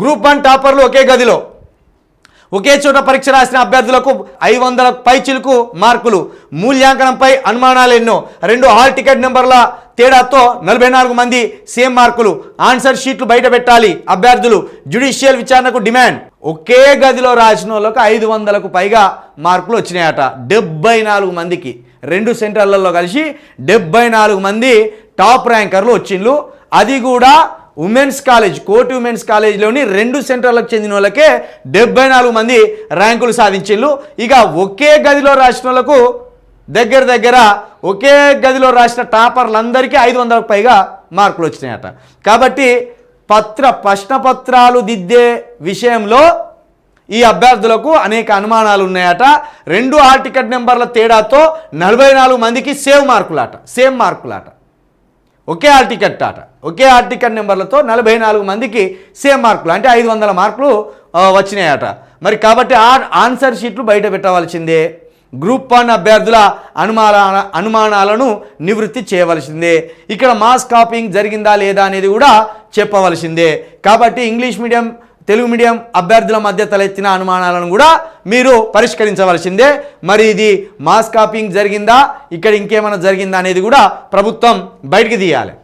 Group one టాపర్లు ఒకే గదిలో. ఒకే చోట పరీక్ష రాసిన అభ్యర్థులకు ఐదు వందల పైచిలకు మార్కులు. మూల్యాంకనంపై అనుమానాలు ఎన్నో. రెండు హాల్ టికెట్ నెంబర్ల తేడాతో నలభై నాలుగు మంది సేమ్ మార్కులు. ఆన్సర్ షీట్లు బయట పెట్టాలి అభ్యర్థులు. జ్యుడిషియల్ విచారణకు డిమాండ్. ఒకే గదిలో రాసిన వాళ్ళకు ఐదు వందలకు పైగా మార్కులు వచ్చినాయట. డెబ్బై నాలుగు మందికి. రెండు సెంటర్లలో కలిసి డెబ్బై నాలుగు మంది టాప్ ర్యాంకర్లు వచ్చిండ్రు అది కూడా ఉమెన్స్ కాలేజ్ కోటి ఉమెన్స్ కాలేజ్లోని రెండు సెంటర్లకు చెందిన వాళ్ళకే డెబ్బై నాలుగు మంది ర్యాంకులు సాధించిళ్ళు ఇక ఒకే గదిలో రాసిన వాళ్ళకు దగ్గర దగ్గర ఒకే గదిలో రాసిన టాపర్లందరికీ ఐదు వందలకు పైగా మార్కులు వచ్చినాయట. కాబట్టి పత్ర ప్రశ్నపత్రాలు దిద్దే విషయంలో ఈ అభ్యర్థులకు అనేక అనుమానాలు ఉన్నాయట. రెండు హాల్ టికెట్ నెంబర్ల తేడాతో నలభై నాలుగు మందికి సేవ్ మార్కులాట సేమ్ మార్కులాట. ఒకే హాల్ టికెట్ ఆట. ఒకే హాల్ టికెట్ నెంబర్లతో నలభై నాలుగు మందికి సేమ్ మార్కులు అంటే ఐదు వందల మార్కులు వచ్చినాయట. మరి కాబట్టి ఆ ఆన్సర్ షీట్లు బయట పెట్టవలసిందే. గ్రూప్ వన్ అభ్యర్థుల అనుమాన అనుమానాలను నివృత్తి చేయవలసిందే. ఇక్కడ మాస్ కాపింగ్ జరిగిందా లేదా అనేది కూడా చెప్పవలసిందే. కాబట్టి ఇంగ్లీష్ మీడియం తెలుగు మీడియం అభ్యర్థుల మధ్య తలెత్తిన అనుమానాలను కూడా మీరు పరిష్కరించవలసిందే. మరి ఇది మాస్ కాపింగ్ జరిగిందా? ఇక్కడ ఇంకేమైనా జరిగిందా అనేది కూడా ప్రభుత్వం బయటికి తీయాలి.